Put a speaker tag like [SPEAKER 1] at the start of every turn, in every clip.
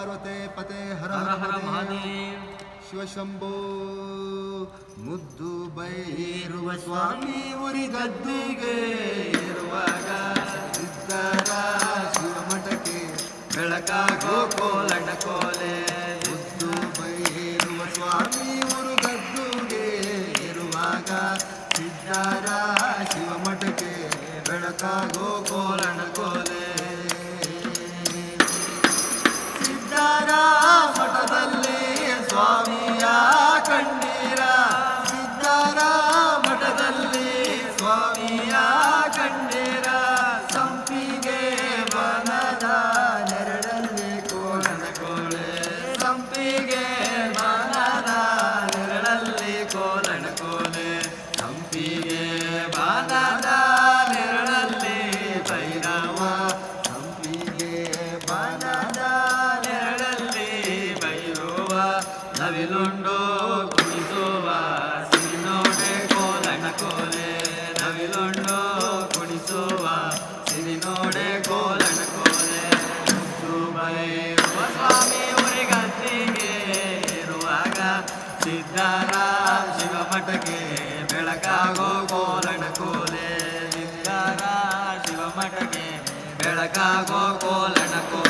[SPEAKER 1] ಪಾರ್ವತೆ ಪತೆ ಹರ
[SPEAKER 2] ಹರ
[SPEAKER 1] ಮಹಾದೇವ.
[SPEAKER 2] ಮಹಾದೇವ್.
[SPEAKER 1] ಶಿವಶಂಭೋ ಮುದ್ದು ಬೈರುವ ಸ್ವಾಮಿ ಉರಿಗದ್ದಿಗೆ ಇರುವಾಗ ಸಿದ್ಧರ ಶಿವಮಠಕ್ಕೆ ಬೆಳಕಾಗೋ ಕೋಲಣ ಕೋಲೆ. ಮುದ್ದು ಬೈರುವ ಸ್ವಾಮಿ ಉರು ಗದ್ದುಗೆ ಇರುವಾಗ ಸಿದ್ಧರ ಶಿವಮಠಕ್ಕೆ ಬೆಳಕಾಗೋ ಕೋಲಣ Mommy. ಕುಣಿಸುವ ಸಿರಿನೋಡೆ ಕೋಲನ ಕೋಲೆ. ಕುಣಿಸುವ ಸಿರಿನೋಡೆ ಕೋಲನ ಕೋಲೆ. ಇರುವಾಗ ಶಿವಮಠಕ್ಕೆ ಬೆಳಕಾಗೋ ಕೋಲಣ ಕೋಲೆ. ಬೆಳಕಾಗೋ ಕೋಲಣ ಕೋಲೆ.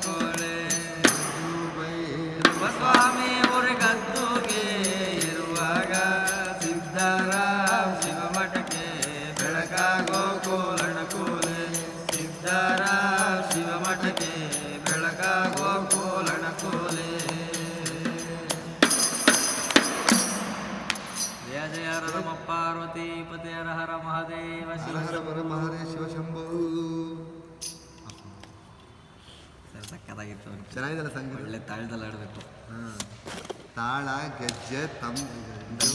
[SPEAKER 1] ಕೋಲನ ದುಬೈ ಭೈರವ ಸ್ವಾಮಿ ಊರಿಗದ್ದುಗೆ ಇರುವಾಗ ಸಿದ್ಧರ ಶಿವಮಠಕ್ಕೆ ಬೆಳಕಾಗೋ ಕೋಲಣ ಕೋಲೆ.
[SPEAKER 2] ಸಕ್ಕತ್ತಾಗಿತ್ತು ಚೆನ್ನಾಗಿದೆ
[SPEAKER 1] ಸಂಗು ಸಂಗೀತ?
[SPEAKER 2] ಒಳ್ಳೆ ತಾಳದಲ್ಲಿ ಆಡಬೇಕು
[SPEAKER 1] ಹಾ. ತಾಳ ಗೆಜ್ಜೆ ತಮ್ ಇದು